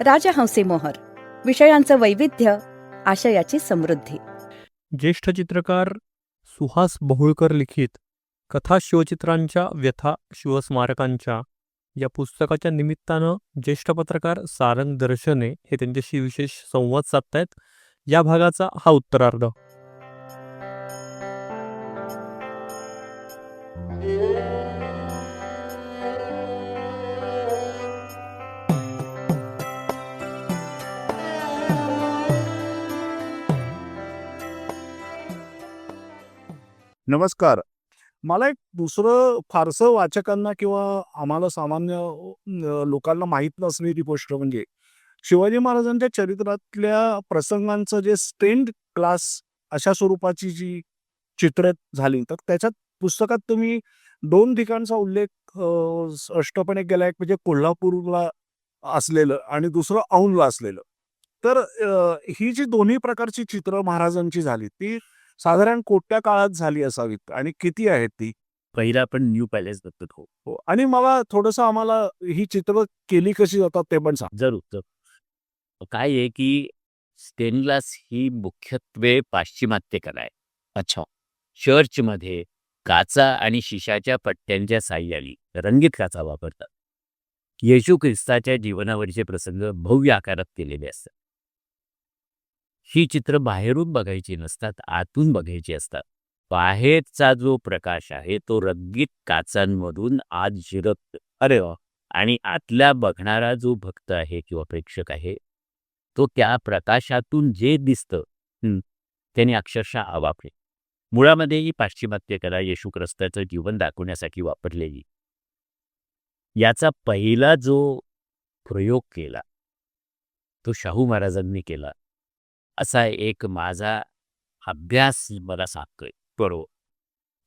राजहंसी मोहर विषयांचं वैविध्य आशयाची समृद्धी. ज्येष्ठ चित्रकार सुहास बहुळकर लिखित कथा शिवचित्रांच्या व्यथा शिवस्मारकांच्या या पुस्तकाच्या निमित्तानं ज्येष्ठ पत्रकार सारंग दर्शने हे त्यांच्याशी विशेष संवाद साधतायत. या भागाचा हा उत्तरार्ध. नमस्कार. मला एक दुसरं फारसं वाचकांना किंवा आम्हाला सामान्य लोकांना माहीत नसलेली गोष्ट म्हणजे शिवाजी महाराजांच्या चरित्रातल्या प्रसंगांचं जे स्टेंड क्लास अशा स्वरूपाची जी चित्र झाली तर त्याच्यात पुस्तकात तुम्ही दोन ठिकाणचा उल्लेख स्पष्टपणे केला एक म्हणजे कोल्हापूरला असलेलं आणि दुसरं औंधला असलेलं. तर ही जी दोन्ही प्रकारची चित्र महाराजांची झाली ती साधारण कोणत्या काळात झाली असावीत आणि किती आहेत ती? पहिला आपण न्यू पॅलेस बघतो हो. हो आणि मला थोडंसं आम्हाला ही चित्र केली कशी जातात ते पण सांग. जरूर जरूर. काय आहे की स्टेन ग्लास ही मुख्यत्वे पाश्चिमात्य कला आहे. अच्छा. चर्चमध्ये काचा आणि शिशाच्या पट्ट्यांच्या साह्याने रंगीत काचा वापरतात. येशू ख्रिस्ताच्या जीवनावरचे प्रसंग भव्य आकारात केलेले असतात. ही चित्र बाहेरून बघायची नसतात आतून बघायची असतात. बाहेरचा जो प्रकाश आहे तो रंगीत काचांमधून आत शिरत अरे आणि आतल्या बघणारा जो भक्त आहे किंवा प्रेक्षक आहे तो त्या प्रकाशातून जे दिसतं त्याने अक्षरशः आवापले. मुळामध्ये ही पाश्चिमात्य कला येशू ख्रिस्ताचं जीवन दाखवण्यासाठी वापरलेली. याचा पहिला जो प्रयोग केला तो शाहू महाराजांनी केला. असा एक माझा अभ्यास मला सांगतोय बरोबर.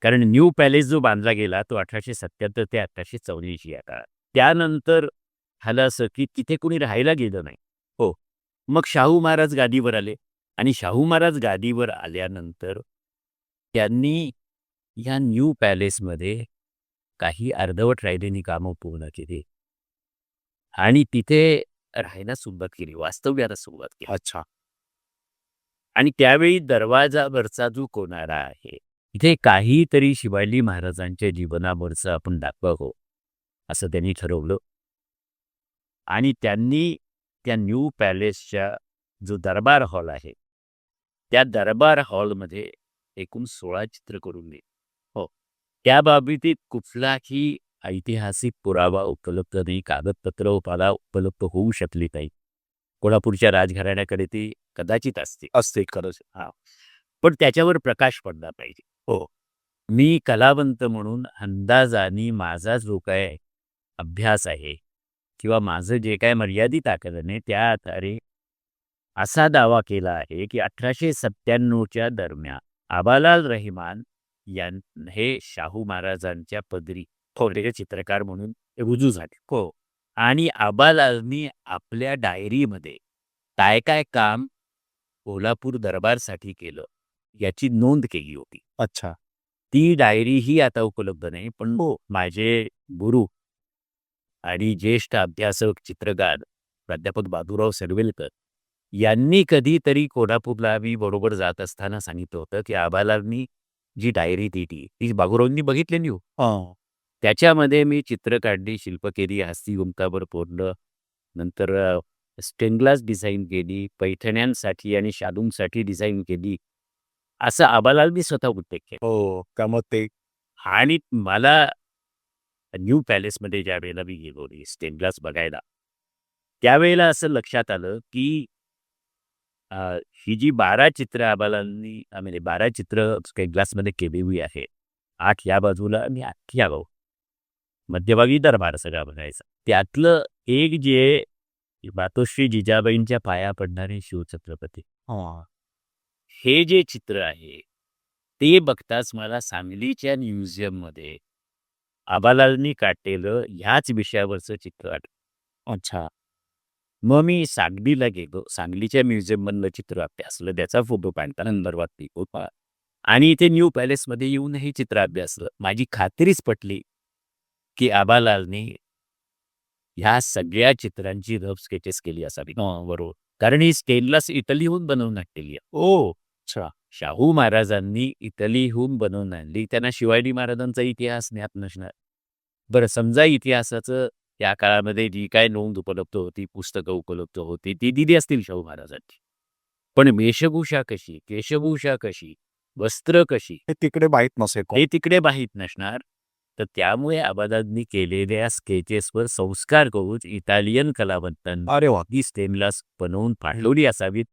कारण न्यू पॅलेस जो बांधला गेला तो अठराशे सत्याहत्तर ते अठराशे चौऱ्याऐंशी या काळात. त्यानंतर झालं असं की तिथे कोणी राहायला गेलं नाही. हो. मग शाहू महाराज गादीवर आले आणि शाहू महाराज गादीवर आल्यानंतर त्यांनी या न्यू पॅलेसमध्ये काही अर्धवट राहिलेली कामं पूर्ण केली. आणि तिथे राहायला सुरुवात केली वास्तव्याला सुरुवात केली. अच्छा. आणि त्यावेळी दरवाजावरचा जो कोणारा आहे इथे काहीतरी शिवाजी महाराजांच्या जीवनावरचं आपण दाखवावं असं त्यांनी ठरवलं. आणि त्यांनी त्या न्यू पॅलेसच्या जो दरबार हॉल आहे त्या दरबार हॉलमध्ये एकूण सोळा चित्र करून दिली. हो. त्या बाबतीत कुठलाही ऐतिहासिक पुरावा उपलब्ध नाही कागदपत्र उपाला उपलब्ध होऊ शकली नाही. कोल्हापूरच्या राजघराण्याकडे ती कदाचित असते. असते खरंच. हा. पण त्याच्यावर प्रकाश पडला पाहिजे. हो. मी कलावंत म्हणून अंदाजाने माझा जो काय अभ्यास आहे किंवा माझं जे काय मर्यादित आकलन आहे त्या आधारे असा दावा केला आहे की अठराशे सत्त्याण्णवच्या दरम्यान आबालाल रहिमान यां हे शाहू महाराजांच्या पदरी थोडे चित्रकार म्हणून रुजू झाले. हो. आणि आबालालनी आपल्या डायरीमध्ये काय काय काम कोल्हापूर दरबारसाठी केलं याची नोंद केली होती अच्छा ती डायरी ही आता उपलब्ध नाही पण हो. माझे गुरु आणि ज्येष्ठ अभ्यासक चित्रकार प्राध्यापक बाबूराव सरवेलकर यांनी कधीतरी कोल्हापूरला मी बरोबर जात असताना सांगितलं होतं की आबालांनी जी डायरी दिली ती बाबूरावांनी बघितलेली हो हा. त्याच्यामध्ये मी चित्र काढली शिल्प केली हस्ती गुंतावर पोरलं नंतर स्टेनग्लास डिझाईन केली पैठण्यांसाठी आणि शालूंसाठी डिझाईन केली असं आबालाल मी स्वतः उल्लेख केला. हो त्यामुळे ते? आणि मला न्यू पॅलेसमध्ये ज्या वेळेला मी गेलो स्टेनग्लास बघायला त्यावेळेला असं लक्षात आलं की ही जी बारा चित्र आबालांनी म्हणजे बारा चित्र ग्लासमध्ये केलेली आहे आठ या बाजूला आणि आठ या बाजू मध्यभागी दरबार सगळा बघायचा. त्यातलं एक जे मातोश्री जिजाबाईंच्या पाया पडणारे शिवछत्रपती. हा. हे जे चित्र आहे ते बघताच मला सांगलीच्या म्युझियममध्ये आबालालनी काढलेलं ह्याच विषयावरचं चित्र आठवलं अच्छा. मग मी सांगलीला गेलो. सांगलीच्या म्युझियममधलं चित्र अभ्यासलं. त्याचा फोटो काढताना नंबरवरती होता आणि इथे न्यू पॅलेसमध्ये येऊन हे चित्र अभ्यासलं. माझी खात्रीच पटली की आबालालने ह्या सगळ्या चित्रांची रफ स्केचेस केली असावी. बरोबर. कारण ही स्टेनलेस इटलीहून बनवून आणलेली आहे. ओ अच्छा. शाहू महाराजांनी इटलीहून बनवून आणली. त्यांना शिवाजी महाराजांचा इतिहास ज्ञात नसणार. बरं समजा इतिहासाचं त्या काळामध्ये जी काय नोंद उपलब्ध होती पुस्तकं उपलब्ध होती ती दिली असतील शाहू महाराजांची. पण वेशभूषा कशी? केशभूषा कशी? वस्त्र कशी? हे तिकडे माहीत नसेल हे तिकडे माहीत नसणार. तर त्यामुळे आबादांनी केलेल्या स्केचेसवर संस्कार करून इटालियन कलावंतांनी अरे वा ही बनवून पाठवली असावीत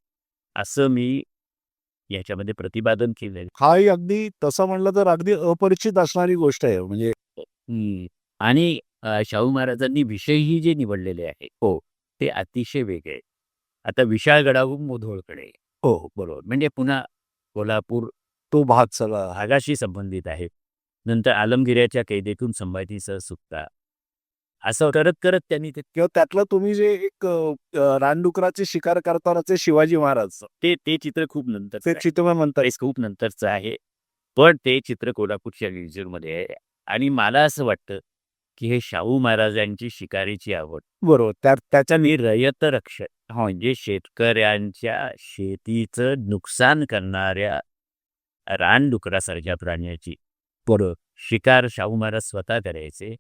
असं मी याच्यामध्ये प्रतिपादन केलंय. हाही अगदी तसं म्हणलं तर अगदी अपरिचित असणारी गोष्ट आहे म्हणजे. आणि शाहू महाराजांनी विषयही जे निवडलेले आहे हो. ते अतिशय वेगळे. आता विशाळगडाहून मुधोळकडे हो बरोबर. म्हणजे पुन्हा कोल्हापूर तो भाग सगळा भागाशी संबंधित आहे. नंतर आलमगिऱ्याच्या कैदेतून संभाजीसह सुटका. असं करत करत त्यांनी ते किंवा त्यातलं तुम्ही जे एक रानडुकराची शिकार करतानाचे शिवाजी महाराज ते ते चित्र खूप नंतर ते चित्र म्हणतात. खूप नंतरचं आहे. पण ते चित्र कोल्हापूरच्या म्युझियममध्ये आहे. आणि मला असं वाटतं की हे शाहू महाराजांची शिकारीची आवड. बरोबर. त्या त्याच्या त्यांनी रयत रक्षण म्हणजे शेतकऱ्यांच्या शेतीचं नुकसान करणाऱ्या रानडुकरासारख्या प्राण्याची. बरोबर शिकार शाहू महाराज स्वतः करायचे.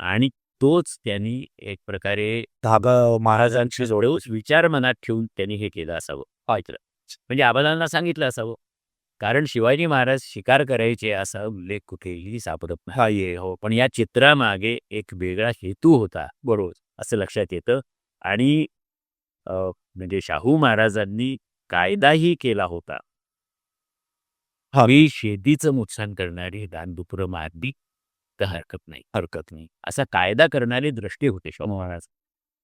आणि तोच त्यांनी एक प्रकारे धागा महाराजांचे जोडेच विचार मनात ठेवून त्यांनी हे केलं असावं. ऐकलं म्हणजे आबादांना सांगितलं असावं. कारण शिवाजी महाराज शिकार करायचे असा उल्लेख कुठेही सापडत नाही. हा हो. पण या चित्रामागे एक वेगळा हेतू होता. बरोबर. असं लक्षात येतं. आणि म्हणजे शाहू महाराजांनी कायदाही केला होता. हवी शेतीचं नुकसान करणारी दानदुपुरं मारली तर हरकत नाही. हरकत नाही. असा कायदा करणारे द्रष्टे होते शाहू महाराज.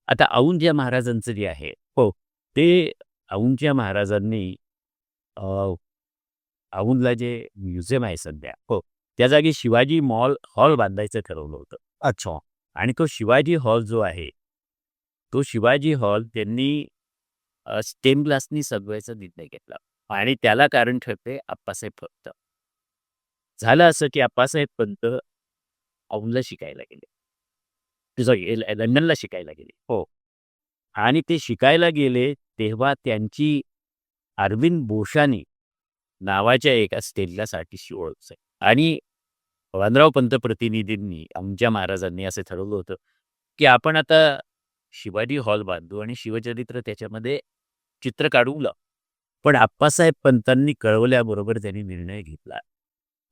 आता औंधच्या महाराजांचं जे आहे हो. ते औंधच्या महाराजांनी औंधला जे म्युझियम आहे सध्या हो. त्या जागी शिवाजी मॉल हॉल बांधायचं ठरवलं होतं. अच्छा. आणि तो शिवाजी हॉल जो आहे तो शिवाजी हॉल त्यांनी स्टेम ग्लासनी सजवायचा निर्णय घेतला. आणि त्याला कारण ठरते आप्पासाहेब पंत झालं असं की आप्पासाहेब पंत औंधला शिकायला गेले. सॉरी लंडनला शिकायला गेले. हो. आणि ते शिकायला गेले तेव्हा त्यांची अरविंद बोशानी नावाच्या एका स्टेजलासाठीशी ओळख झाली आणि वानराव पंत प्रतिनिधींनी आमच्या महाराजांनी असं ठरवलं होतं की आपण आता शिवाजी हॉल बांधू आणि शिवचरित्र त्याच्यामध्ये चित्र काढू लावू पण आप्पासाहेब पंतांनी कळवल्याबरोबर त्यांनी निर्णय घेतला.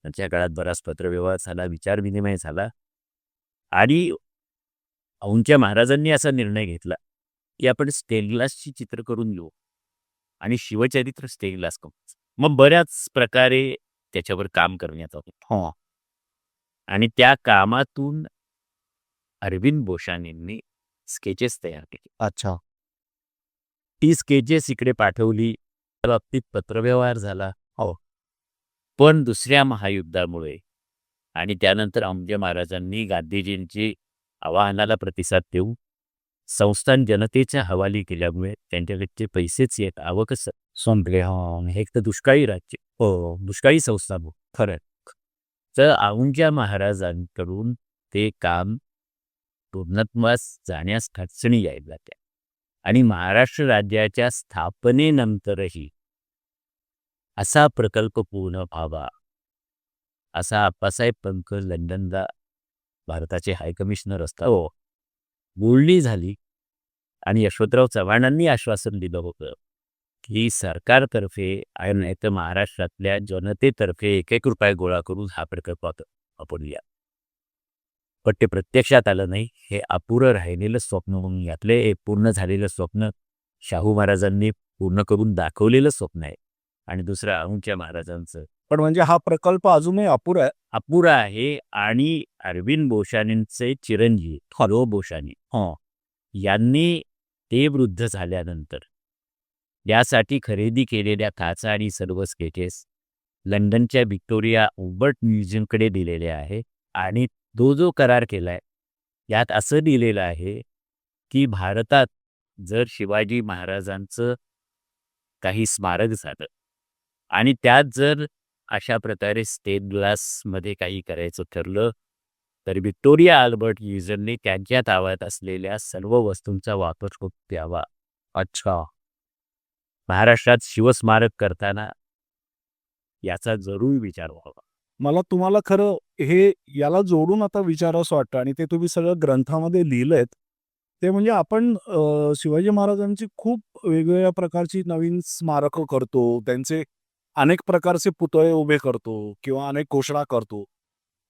त्यांच्या काळात बराच पत्रव्यवहार झाला विचारविनिमय झाला आणि औंच्या महाराजांनी असा निर्णय घेतला की आपण स्टेन ग्लासची चित्र करून घेऊ आणि शिवचरित्र स्टेन ग्लास करू. मग बऱ्याच प्रकारे त्याच्यावर काम करण्यात आलं. हा. आणि त्या कामातून अरविंद बोशानींनी स्केचेस तयार केले. अच्छा. ती स्केचेस इकडे पाठवली. बाबतीत पत्रव्यवहार झाला. हो. पण दुसऱ्या महायुद्धामुळे आणि त्यानंतर आमच्या महाराजांनी गांधीजींची आवाहनाला प्रतिसाद देऊन संस्थान जनतेच्या हवाली केल्यामुळे त्यांच्याकडचे पैसेच येत आवकच संपले हो, हे एक तर दुष्काळी राज्य. हो दुष्काळी संस्था हो, खरं. तर औंच्या महाराजांकडून ते काम पूर्णत्वास जाण्यास अडचणी यायला त्या आणि महाराष्ट्र राज्याच्या स्थापनेनंतरही असा प्रकल्प पूर्ण व्हावा. असा आप्पासाहेब पंकज लंडनला भारताचे हायकमिशनर असतात. हो. बोलणी झाली आणि यशवंतराव चव्हाणांनी आश्वासन दिलं होतं की सरकारतर्फे आणि तर महाराष्ट्रातल्या जनतेतर्फे एक एक रुपये गोळा करून हा प्रकल्प आपण या पण ते प्रत्यक्षात आलं नाही. हे अपुरं राहिलेलं स्वप्न म्हणून घातले हे पूर्ण झालेलं स्वप्न शाहू महाराजांनी पूर्ण करून दाखवलेलं स्वप्न आहे. आणि दुसरं औंच्या महाराजांचं. पण म्हणजे हा प्रकल्प अजूनही अपुरा आहे? अपुरा आहे आणि अरविंद बोशानींचे चिरंजीव हरो बोशानी हा. यांनी ते वृद्ध झाल्यानंतर यासाठी खरेदी केलेल्या काचा आणि सर्व स्केचेस लंडनच्या व्हिक्टोरिया उबर्ट म्युझियमकडे दिलेले आहे आणि तो जो करार केलाय यात असं दिलेलं आहे की भारतात जर शिवाजी महाराजांचं काही स्मारक झालं आणि त्यात जर अशा प्रकारे स्टेन ग्लासमध्ये काही करायचं ठरलं तर व्हिक्टोरिया अल्बर्ट युजरने त्यांच्या ताब्यात असलेल्या सर्व वस्तूंचा वापर करून द्यावा. अच्छा. महाराष्ट्रात शिवस्मारक करताना याचा जरूर विचार व्हावा. मला तुम्हाला खरं हे याला जोडून आता विचारावंसं वाटतं आणि ते तुम्ही सगळं ग्रंथामध्ये लिहिलंयत. ते म्हणजे आपण शिवाजी महाराजांची खूप वेगवेगळ्या प्रकारची नवीन स्मारकं करतो त्यांचे अनेक प्रकारचे पुतळे उभे करतो किंवा अनेक घोषणा करतो.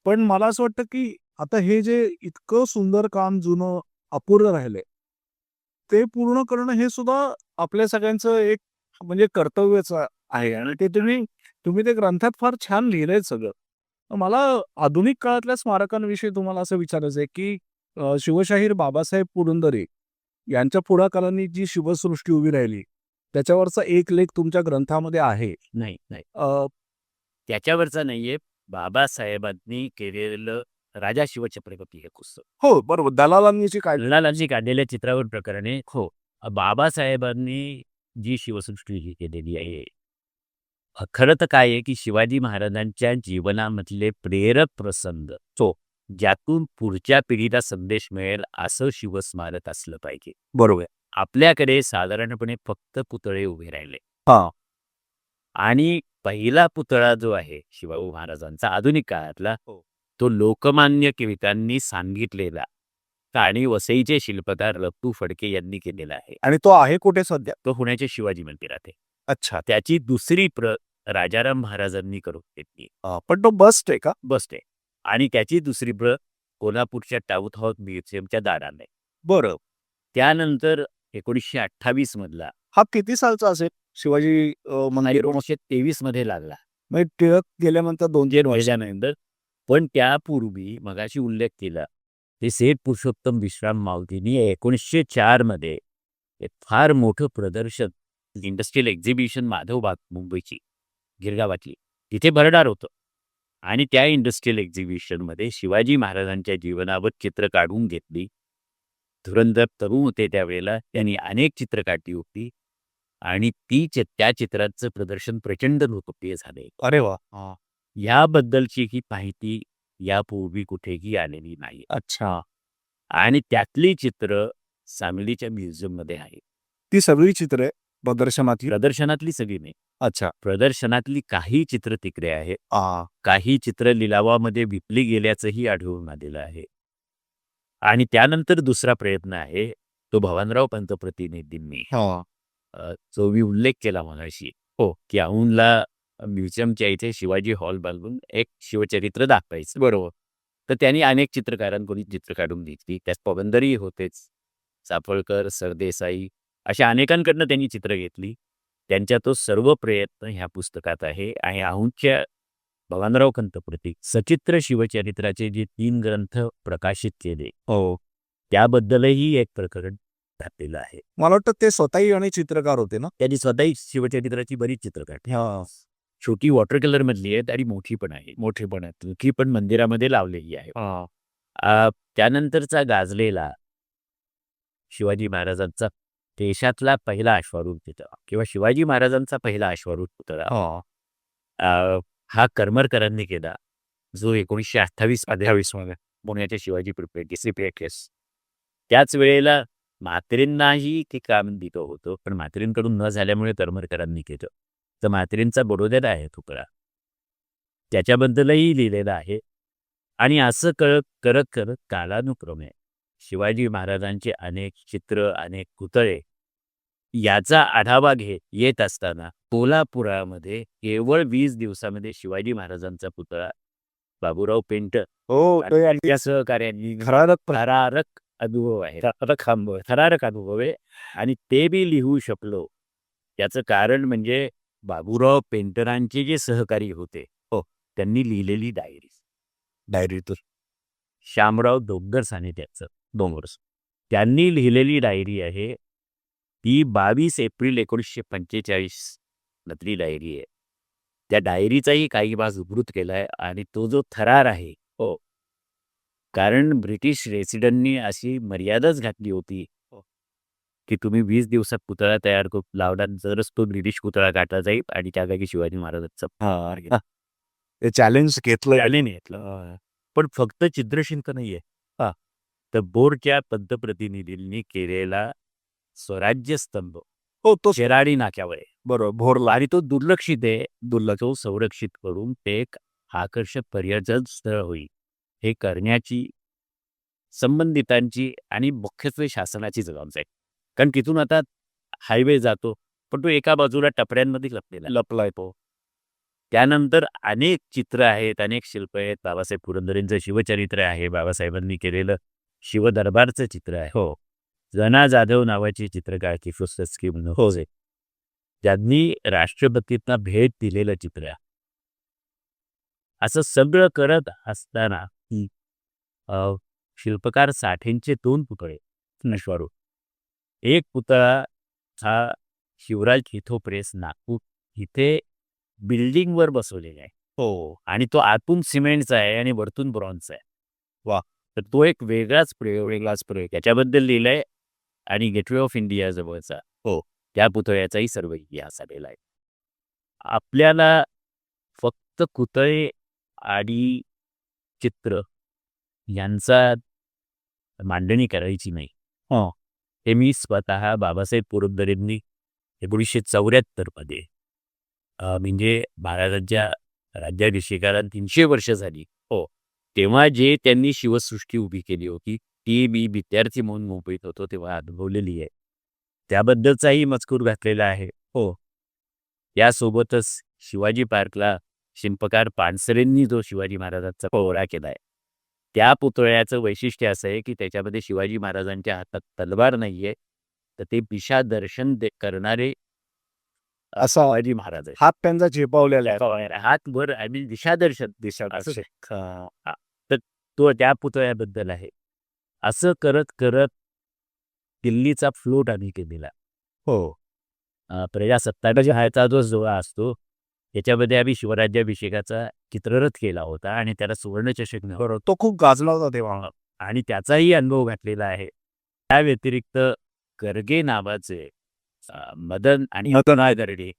पण मला असं वाटतं की आता हे जे इतकं सुंदर काम जुनं अपूर्ण राहिलंय ते पूर्ण करणं हे सुद्धा आपल्या सगळ्यांचं एक म्हणजे कर्तव्यच आहे आणि ते तुम्ही तुम्ही ते ग्रंथात फार छान लिहिलंय सगळं. मला आधुनिक काळातल्या स्मारकांविषयी तुम्हाला असं विचारायचं आहे की शिवशाहीर बाबासाहेब पुरंदरे यांच्या पुढाकारांनी जी शिवसृष्टी उभी राहिली त्याच्यावरचा एक लेख तुमच्या ग्रंथामध्ये आहे. नाही नाही. अ, त्याच्यावरचा नाहीये. बाबासाहेबांनी केलेलं राजा शिवछत्रपती हे पुस्तक. हो बरोबर. दलालांनी जी काय काढलेल्या चित्रावर प्रकरणे हो. बाबासाहेबांनी जी शिवसृष्टी ही केलेली आहे अ, खरं तर काय आहे की शिवाजी महाराजांच्या जीवनामधले प्रेरक प्रसंग तो ज्यातून पुढच्या पिढीला संदेश मिळेल असं शिवस्मारक असलं पाहिजे. बरोबर. आपल्याकडे साधारणपणे फक्त पुतळे उभे राहिले. हा. आणि पहिला पुतळा जो आहे शिवाजी महाराजांचा आधुनिक काळातला हो. तो लोकमान्य टिळकांनी सांगितलेला आणि वसईचे शिल्पकार रत्तू फडके यांनी केलेला आहे. आणि तो आहे कुठे सध्या? तो पुण्याच्या शिवाजी मंदिरात आहे. अच्छा. त्याची दुसरी प्रत राजाराम महाराजांनी करून घेतली. पण तो बस्ट आहे का? बसते आणि त्याची दुसरी प्रत कोल्हापूरच्या टाऊथ हाऊस म्युझियमच्या दाराने. बरं. त्यानंतर एकोणीसशे अठ्ठावीस मधला. हा किती सालचा असेल? शिवाजी मंदिर? एकोणीसशे तेवीसमध्ये लागला. म्हणजे टिळक गेल्यानंतर दोन दोन वर्षानंतर पण त्यापूर्वी मगाशी उल्लेख केला ते सेठ पुरुषोत्तम विश्राम मावतींनी एकोणीसशे चारमध्ये एक फार मोठं प्रदर्शन इंडस्ट्रियल एक्झिबिशन माधवबाग मुंबईची गिरगावातली तिथे भरणार होतं. आणि त्या इंडस्ट्रियल एक्झिबिशनमध्ये शिवाजी महाराजांच्या जीवनावर चित्र काढून घेतली धुरंधर तरुण होते त्यावेळेला. त्यांनी अनेक चित्र काढली होती. आणि ती त्या चित्रांचं प्रदर्शन प्रचंड लोकप्रिय झाले. अरे वा याबद्दलची ही माहिती यापूर्वी कुठेही आलेली नाही. अच्छा. आणि त्यातली चित्र सांगलीच्या म्युझियममध्ये आहे. ती सगळी चित्रे प्रदर्शनातली? प्रदर्शनातली सगळी नाही. अच्छा. प्रदर्शनातली काही चित्र तिकडे आहे आ, काही चित्र लिलावामध्ये विकली गेल्याचंही आढळून आलेलं आहे. आणि त्यानंतर दुसरा प्रयत्न आहे तो भवानराव पंत प्रतिनिधींनी हा. अ, जो मी उल्लेख केला मगाशी. हो. की औंधला म्युझियमच्या इथे शिवाजी हॉल बांधून एक शिवचरित्र दाखवायचं. बरोबर. तर त्यांनी अनेक चित्रकारांकडून चित्र काढून घेतली त्यात पवंदरी होतेच सापळकर सरदेसाई अशा अनेकांकडनं त्यांनी चित्र घेतली. त्यांच्या तो सर्व प्रयत्न ह्या पुस्तकात आहे. आणि औंधच्या भगवानराव कंतप्रती सचित्र शिवचरित्राचे जे तीन ग्रंथ प्रकाशित केले हो. त्याबद्दलही एक प्रकरण घातलेलं आहे. मला वाटतं ते स्वतःही आणि चित्रकार होते ना? त्यांनी स्वतःही शिवचरित्राची बरीच चित्र काढली. हा. छोटी वॉटर कलर मधली आहेत आणि मोठी पण आहे. मोठी पण आहेत ती पण मंदिरामध्ये लावलेली आहे. त्यानंतरचा गाजलेला शिवाजी महाराजांचा देशातला पहिला अश्वारूढ पुतळा किंवा शिवाजी महाराजांचा पहिला अश्वारूढ पुतळा हा. करमरकरांनी केला. जो एकोणीसशे अठ्ठावीस अठ्ठावीसमध्ये पुण्याच्या शिवाजी केस त्याच वेळेला म्हात्रेंनाही ते काम दिलं होतं पण म्हात्रेंकडून न झाल्यामुळे करमरकरांनी केलं. तर म्हात्रेंचा बडोद्याला आहे तुकडा त्याच्याबद्दलही लिहिलेलं आहे. आणि असं कळत करत करत कालानुक्रमे शिवाजी महाराजांचे अनेक चित्र अनेक पुतळे याचा आढावा घेत येत असताना. कोल्हापुरामध्ये केवळ वीस दिवसामध्ये शिवाजी महाराजांचा पुतळा बाबूराव पेंटर हो त्यांच्या सहकार्यांनी थरारक थरारक अनुभव आहे. थरारक अनुभव थरारक अनुभव आहे आणि ते बी लिहू शकलो. याचं कारण म्हणजे बाबूराव पेंटरांचे जे सहकारी होते हो. त्यांनी लिहिलेली डायरी. डायरीतून श्यामराव डोंगर साने त्याचं डोंगर त्यांनी लिहिलेली डायरी आहे ती बावीस एप्रिल एकोणीसशे पंचेचाळीस मधली डायरी आहे. त्या डायरीचाही काही भाग उद्धृत केलाय आणि तो जो थरार आहे हो. कारण ब्रिटिश रेसिडेंटनी अशी मर्यादाच घातली होती हो. की तुम्ही वीस दिवसात पुतळा तयार करून लावला तरच तो ब्रिटिश पुतळा काढला जाईल आणि त्या जागी शिवाजी महाराजांचा हा चॅलेंज घेतलं. आले नाही घेतलं पण फक्त चित्रशिल्प नाहीये. हा. तर बोरच्या पंतप्रतिनिधींनी केलेला स्वराज्य स्तंभ हो तो शेराडी नाक्यावर आहे बरोबर भोरला आणि तो दुर्लक्षित आहे. दुर्लक्ष संरक्षित करून ते एक आकर्षक पर्यटन स्थळ होईल. हे करण्याची संबंधितांची आणि मुख्यत्वे शासनाची जबाबदारी. कारण तिथून आता हायवे जातो पण तो एका बाजूला टपऱ्यांमध्ये लपलेला. लपलाय तो. त्यानंतर अनेक चित्र आहेत अनेक शिल्प आहेत. बाबासाहेब पुरंदरेंचं शिवचरित्र आहे. बाबासाहेबांनी केलेलं शिवदरबारचं चित्र आहे. हो. जना जाधव नावाची चित्रकार हो. होते ज्यांनी राष्ट्रपतींना भेट दिलेलं चित्र. असं सगळं करत असताना शिल्पकार साठेंचे दोन पुतळे नश्वारू एक पुतळा हा शिवराज हिथो प्रेस नागपूर इथे बिल्डिंगवर बसवलेला आहे. हो. आणि तो आतून सिमेंटचा आहे आणि वरतून ब्रॉन्झचा आहे. वा. तर तो एक वेगळाच प्रयोग वेगळाच प्रयोग. त्याच्याबद्दल लिहिलंय आणि गेटवे ऑफ इंडिया जवळचा हो. त्या पुतळ्याचाही सर्व इतिहास आलेला आहे आपल्याला फक्त पुतळे आणि चित्र यांचा मांडणी करायची नाही हं. हे मी स्वतः बाबासाहेब पुरंदरेंनी एकोणीसशे चौऱ्याहत्तरमध्ये म्हणजे महाराजांच्या राज्याभिषेकाला तीनशे वर्ष झाली हो तेव्हा जे त्यांनी शिवसृष्टी उभी केली होती ती मी विद्यार्थी म्हणून मुंबईत होतो तेव्हा अनुभवलेली आहे. त्याबद्दलचाही मजकूर घातलेला आहे. हो. यासोबतच शिवाजी पार्कला शिल्पकार पानसरेंनी जो शिवाजी महाराजांचा पोहरा केला आहे त्या पुतळ्याचं वैशिष्ट्य असं आहे की त्याच्यामध्ये शिवाजी महाराजांच्या हातात तलवार नाहीये तर ते दिशा दर्शन दे- करणारे असा शिवाजी महाराज हात त्यांचा झेपावलेला आहे. हात वर आणि दिशादर्शन दिशा. तर तो त्या पुतळ्याबद्दल आहे. असं करत करत दिल्लीचा फ्लोट आम्ही केलेला. हो. प्रजासत्ताकाच्या हायचा जो सोहळा असतो त्याच्यामध्ये आम्ही शिवराज्याभिषेकाचा चित्ररथ केला होता आणि त्याला सुवर्णचषक. बरोबर तो खूप गाजला होता तेव्हा. आणि त्याचाही अनुभव घातलेला आहे. त्या व्यतिरिक्त गर्गे नावाचे मदन आणि मदन. गर्गे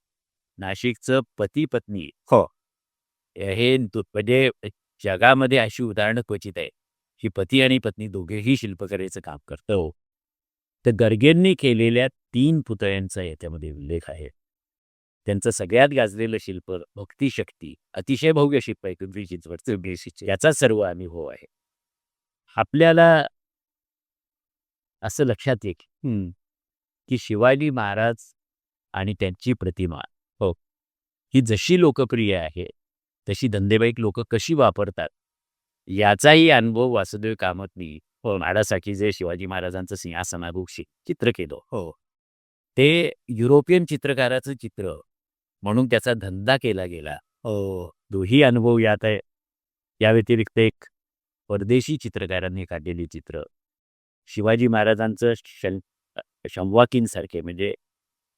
नाशिकचं पती पत्नी हो. हे म्हणजे जगामध्ये अशी उदाहरणं क्वचित आहे की पती आणि पत्नी दोघेही शिल्पकलेचं काम करतो तर गर्गेंनी केलेल्या तीन पुतळ्यांचा याच्यामध्ये उल्लेख आहे. त्यांचं सगळ्यात गाजलेलं शिल्प भक्तिशक्ती अतिशय भव्य शिल्प आहे पिंपरी चिंचवडचं याचा सर्व अनुभव आहे. आपल्याला असं लक्षात येईल. की शिवाजी महाराज आणि त्यांची प्रतिमा हो ही जशी लोकप्रिय आहे तशी धंदेबाईक लोक कशी वापरतात याचाही अनुभव वासुदेव कामतनी हो महाराजसाठी जे शिवाजी महाराजांचं सिंहासनाभूषी चित्र केलं. हो. ते युरोपियन चित्रकाराचं चित्र म्हणून त्याचा धंदा केला गेला. हो. दोही अनुभव यात आहे. या व्यतिरिक्त एक परदेशी चित्रकारांनी काढलेली चित्र. शिवाजी महाराजांचं शन शंवाकींसारखे म्हणजे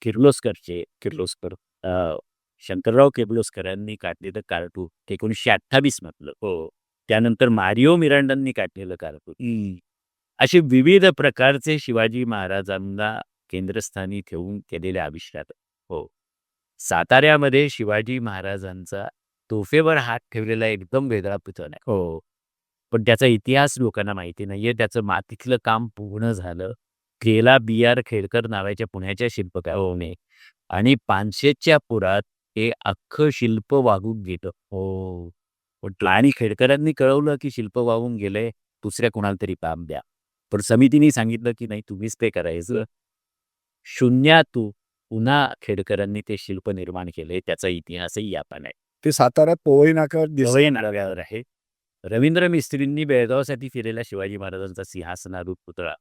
किर्लोस्करचे किर्लोस्कर. शंकरराव किर्लोस्करांनी काढलेलं कार्टून एकोणीसशे अठ्ठावीस मधलं. हो. त्यानंतर मारिओ मिरांडांनी काढलेलं कार्टून असे विविध प्रकारचे शिवाजी महाराजांना केंद्रस्थानी ठेवून केलेले आविष्कार हो. साताऱ्यामध्ये शिवाजी महाराजांचा तोफेवर हात ठेवलेला एकदम वेगळा पुतळा आहे. हो. पण त्याचा इतिहास लोकांना माहिती नाहीये. त्याचं मातीतलं काम पूर्ण झालं. केला बी आर खेडकर नावाच्या पुण्याच्या शिल्पकाराने आणि पानशेच्या पुरात हे अख्खं शिल्प वाहून गेलं. हो. पण आणि खेडकरांनी कळवलं की शिल्प वाहून गेलंय दुसऱ्या कोणाला तरी काम द्या. पण समितीने सांगितलं की नाही तुम्हीच ते करायचं. शून्यातू पुन्हा खेडकरांनी ते शिल्प निर्माण केलंय त्याचा इतिहासही आपण आहे. ते साताऱ्यात पोवई. सवय नाव्यावर आहे. रवींद्र मिस्त्रींनी बेळगावसाठी फिरलेला शिवाजी महाराजांचा सिंहासनारूप पुतळा.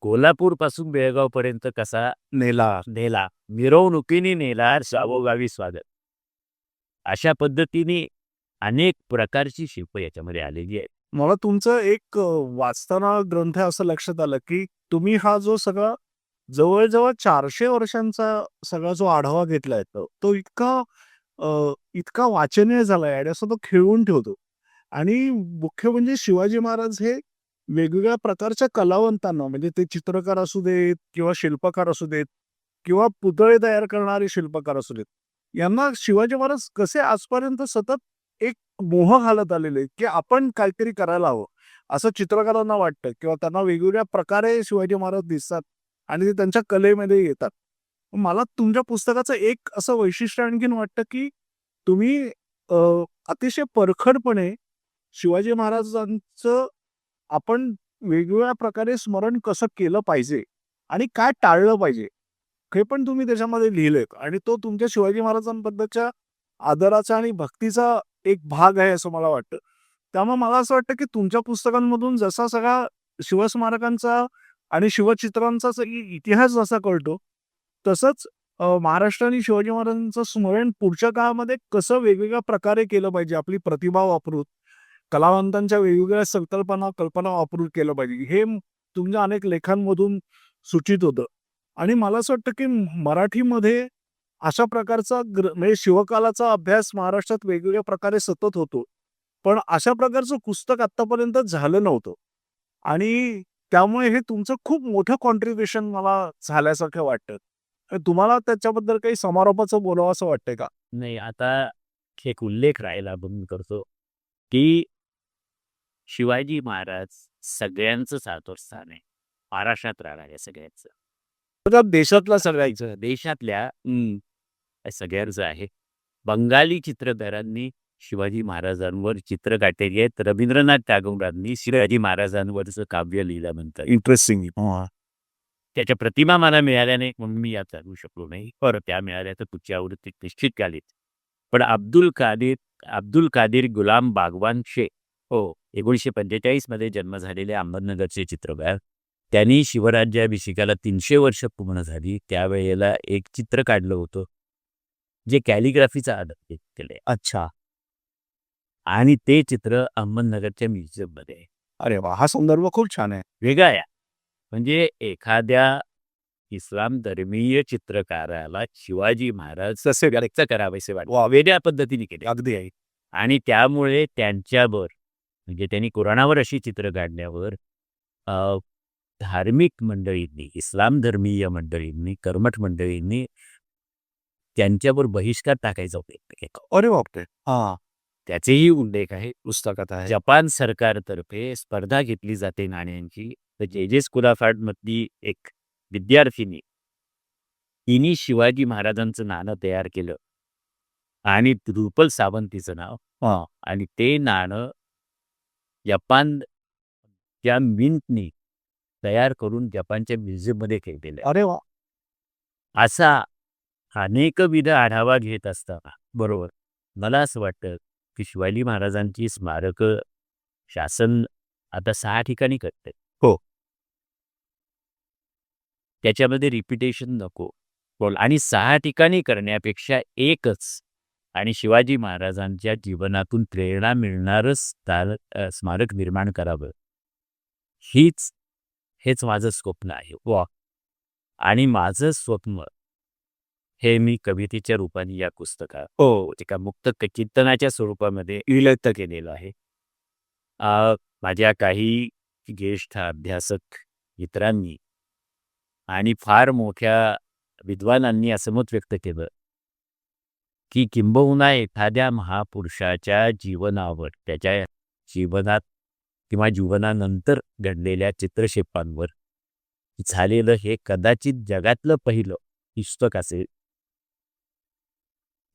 कोल्हापूरपासून बेळगाव पर्यंत कसा नेला. नेला. मिरवणुकीने नेला. सावोगावी स्वागत. अशा पद्धतीने अनेक प्रकारची शिल्प याच्यामध्ये आलेली आहेत. मला तुमचं एक वाचताना ग्रंथ असं लक्षात आलं की तुम्ही हा जो सगळा जवळजवळ चारशे वर्षांचा सगळा जो आढावा घेतला येतो तो इतका इतका वाचनीय झालाय आणि असं तो खेळून ठेवतो. आणि मुख्य म्हणजे शिवाजी महाराज हे वेगवेगळ्या प्रकारच्या कलावंतांना म्हणजे ते चित्रकार असू देत किंवा शिल्पकार असू देत किंवा पुतळे तयार करणारे शिल्पकार असू देत यांना शिवाजी महाराज कसे आजपर्यंत सतत मोह घालत आलेले की आपण काहीतरी करायला हवं. असं चित्रकारांना वाटतं किंवा त्यांना वेगवेगळ्या प्रकारे शिवाजी महाराज दिसतात आणि ते त्यांच्या कलेमध्ये येतात. मला तुमच्या पुस्तकाचं एक असं वैशिष्ट्य आणखीन वाटतं की तुम्ही अतिशय परखडपणे शिवाजी महाराजांचं आपण वेगवेगळ्या प्रकारे स्मरण कसं केलं पाहिजे आणि काय टाळलं पाहिजे हे पण तुम्ही त्याच्यामध्ये लिहिलंय. आणि तो तुमच्या शिवाजी महाराजांबद्दलच्या आदराचा आणि भक्तीचा एक भाग आहे असं मला वाटतं. त्यामुळे मला असं वाटतं की तुमच्या पुस्तकांमधून जसा सगळा शिवस्मारकांचा आणि शिवचित्रांचा सगळी इतिहास जसा कळतो तसंच महाराष्ट्र आणि शिवाजी महाराजांचं स्मरण पुढच्या काळामध्ये कसं वेगवेगळ्या प्रकारे केलं पाहिजे आपली प्रतिभा वापरून कलावंतांच्या वेगवेगळ्या संकल्पना कल्पना वापरून केलं पाहिजे हे तुमच्या अनेक लेखांमधून सूचित होतं. आणि मला असं वाटतं की मराठीमध्ये अशा प्रकारचा ग्र म्हणजे शिवकालाचा अभ्यास महाराष्ट्रात वेगवेगळ्या प्रकारे सतत होतो. पण अशा प्रकारचं पुस्तक आत्तापर्यंत झालं नव्हतं. आणि त्यामुळे हे तुमचं खूप मोठं कॉन्ट्रीब्युशन मला झाल्यासारखं वाटतं. तुम्हाला त्याच्याबद्दल काही समारोपाचं बोलावं असं वाटतंय का? नाही आता एक उल्लेख राहायला बंद करतो की शिवाजी महाराज सगळ्यांचं सातोर स्थान आहे. महाराष्ट्रात राहणाऱ्या सगळ्यांचं. तर देशातला सगळ्याचं. देशातल्या सगळ्यांचं आहे. बंगाली चित्रकारांनी शिवाजी महाराजांवर चित्र काढलेली आहेत. रवींद्रनाथ टागोरांनी शिवाजी महाराजांवरचं काव्य लिहिलं म्हणतात. इंटरेस्टिंग त्याच्या प्रतिमा मला मिळाल्या नाही म्हणून मी यात चालू शकलो नाही. बरं त्या मिळाल्या तर पुढच्या आवृत्तीत निश्चित घालीत पण अब्दुल कादिर अब्दुल कादिर गुलाम बागवान शे हो एकोणीसशे पंचेचाळीसमध्ये जन्म झालेले अहमदनगरचे चित्रकार. त्यांनी शिवराज्याभिषेकाला तीनशे वर्ष पूर्ण झाली. त्यावेळेला एक चित्र काढलं होतं. जे कॅलिग्राफीचा आधार केले अच्छा. आणि ते चित्र अहमदनगरच्या म्युझियममध्ये आहे. अरे वा हा संदर्भ खूप छान आहे. वेगळा आहे. म्हणजे एखाद्या इस्लाम धर्मीय चित्रकाराला शिवाजी महाराज तसे व्यक्त करावेसे वाटत. वा. वेगळ्या पद्धतीने केले. अगदी आहे. आणि त्यामुळे त्यांच्यावर म्हणजे त्यांनी कुराणावर अशी चित्र काढण्यावर धार्मिक मंडळींनी इस्लाम धर्मीय मंडळींनी कर्मठ मंडळींनी त्यांच्यावर बहिष्कार टाकायचा अरे बापरे! हा. त्याचेही उल्लेख आहे पुस्तकात आहे. जपान सरकारतर्फे स्पर्धा घेतली जाते नाण्यांची. तर जे जे स्कुलाफार्ड मधली एक विद्यार्थिनी तिने शिवाजी महाराजांचं नाणं तयार केलं. आणि द्रुपल सावंत तिचं नाव. हा. आणि ते नाणं जपान त्या मिंटनी तयार करून जपानच्या म्युझियममध्ये ठेवलेलं आहे. अरे वा! असा अनेकविध आढावा घेत असताना बरोबर. मला असं वाटतं की शिवाजी महाराजांची स्मारकं शासन आता सहा ठिकाणी करते हो. त्याच्यामध्ये रिपिटेशन नको. बोल आणि सहा ठिकाणी करण्यापेक्षा एकच आणि शिवाजी महाराजांच्या जीवनातून प्रेरणा मिळणारं स्थान अ, स्मारक निर्माण करावं. हीच हेच माझं स्वप्न आहे. वा. आणि माझं स्वप्न हे मी कवितेच्या रूपाने या पुस्तकात हो. एका मुक्त कीर्तनाच्या स्वरूपामध्ये विलक्त केलेलं आहे. माझ्या काही ज्येष्ठ अभ्यासक मित्रांनी आणि फार मोठ्या विद्वानांनी असं मत व्यक्त केलं की किंबहुना एखाद्या महापुरुषाच्या जीवनावर त्याच्या जीवनात किंवा जीवनानंतर घडलेल्या चित्रक्षेपांवर झालेलं हे कदाचित जगातलं पहिलं पुस्तक असेल.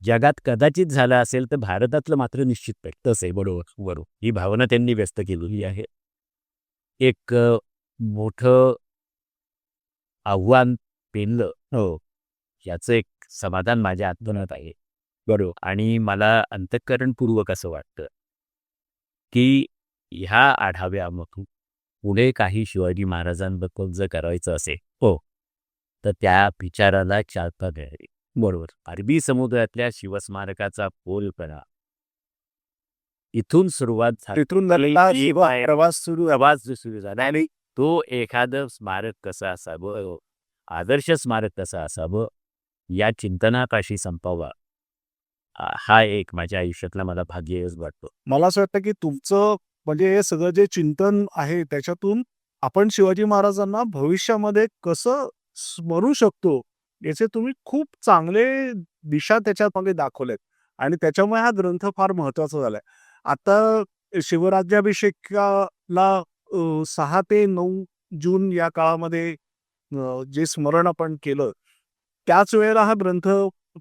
जगात कदाचित झालं असेल तर भारतातलं मात्र निश्चित तसं आहे बरोबर? बरोबर. ही भावना त्यांनी व्यक्त केलेली आहे. एक मोठं आव्हान पेनलं हो. याचं एक समाधान माझ्या आत्मनात आहे. बरोबर. आणि मला अंतःकरणपूर्वक असं वाटतं की ह्या आढाव्यामधून पुढे काही शिवाजी महाराजांबद्दल जर करायचं असेल हो. तर त्या विचाराला चालता मिळाली. बरोबर. अरबी समुद्रातल्या शिवस्मारकाचा पोल करा इथून सुरुवात झाली तिथून झालेला ती प्रवास सुरू. प्रवास जो सुरू झाला आणि तो एखादं स्मारक कसं असावं? आदर्श स्मारक कसं असावं? या चिंतनापाशी संपावा. हा एक माझ्या आयुष्यातला मला भाग्यच वाटतो. मला असं वाटतं की तुमचं म्हणजे हे सगळं जे चिंतन आहे त्याच्यातून आपण शिवाजी महाराजांना भविष्यामध्ये कसं स्मरू शकतो? याचे तुम्ही खूप चांगले दिशा त्याच्यामध्ये दाखवलेत. आणि त्याच्यामुळे हा ग्रंथ फार महत्त्वाचा झालाय. आता शिवराज्याभिषेकाला सहा ते नऊ जून या काळामध्ये जे स्मरण आपण केलं त्याच वेळेला हा ग्रंथ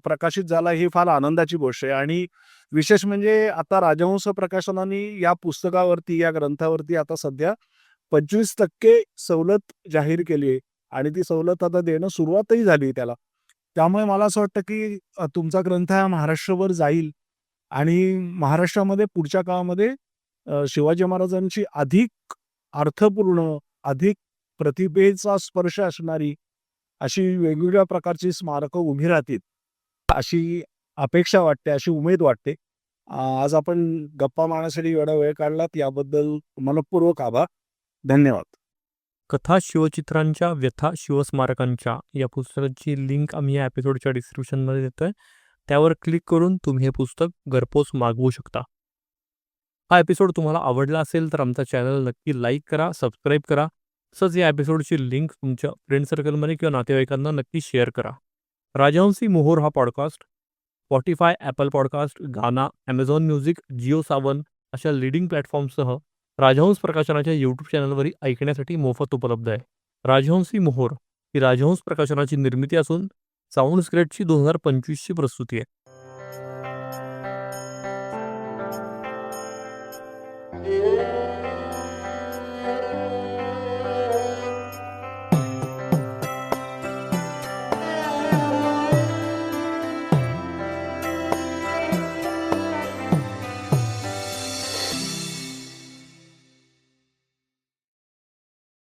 प्रकाशित झाला ही फार आनंदाची गोष्ट आहे. आणि विशेष म्हणजे आता राजहंस प्रकाशनाने या पुस्तकावरती या ग्रंथावरती आता सध्या पंचवीस टक्के सवलत जाहीर केली आहे. आणि ती सवलत आता देणं सुरुवातही झाली त्याला. त्यामुळे मला असं वाटतं की तुमचा ग्रंथ हा महाराष्ट्रभर जाईल आणि महाराष्ट्रामध्ये पुढच्या काळामध्ये शिवाजी महाराजांची अधिक अर्थपूर्ण अधिक प्रतिभेचा स्पर्श असणारी अशी वेगवेगळ्या प्रकारची स्मारकं उभी राहतील अशी अपेक्षा वाटते अशी उमेद वाटते. आज आपण गप्पा मारण्यासाठी एवढा वेळ काढलात याबद्दल मनपूर्वक आभार. धन्यवाद. कथा शिवचित्रांच्या व्यथा शिवस्मारकांच्या या पुस्तकाची लिंक आम्ही या एपिसोडच्या डिस्क्रिप्शनमध्ये देतोय. त्यावर क्लिक करून तुम्ही हे पुस्तक घरपोच मागवू शकता. हा एपिसोड तुम्हाला आवडला असेल तर आमचा चॅनल नक्की लाईक करा सबस्क्राईब करा. तसंच या एपिसोडची लिंक तुमच्या फ्रेंड सर्कलमध्ये किंवा नातेवाईकांना नक्की शेअर करा. राजहंसी मोहोर हा podcast Spotify Apple podcast Gaana Amazon music Jio Saavn अशा लिडिंग प्लॅटफॉर्मसह राजहंस प्रकाशनाच्या यूट्यूब चॅनलवरही ऐकण्यासाठी मोफत उपलब्ध आहे. राजहंसी मोहोर ही राजहंस प्रकाशनाची निर्मिती असून साऊंड स्क्रेटची दोन हजार पंचवीसची प्रस्तुती आहे.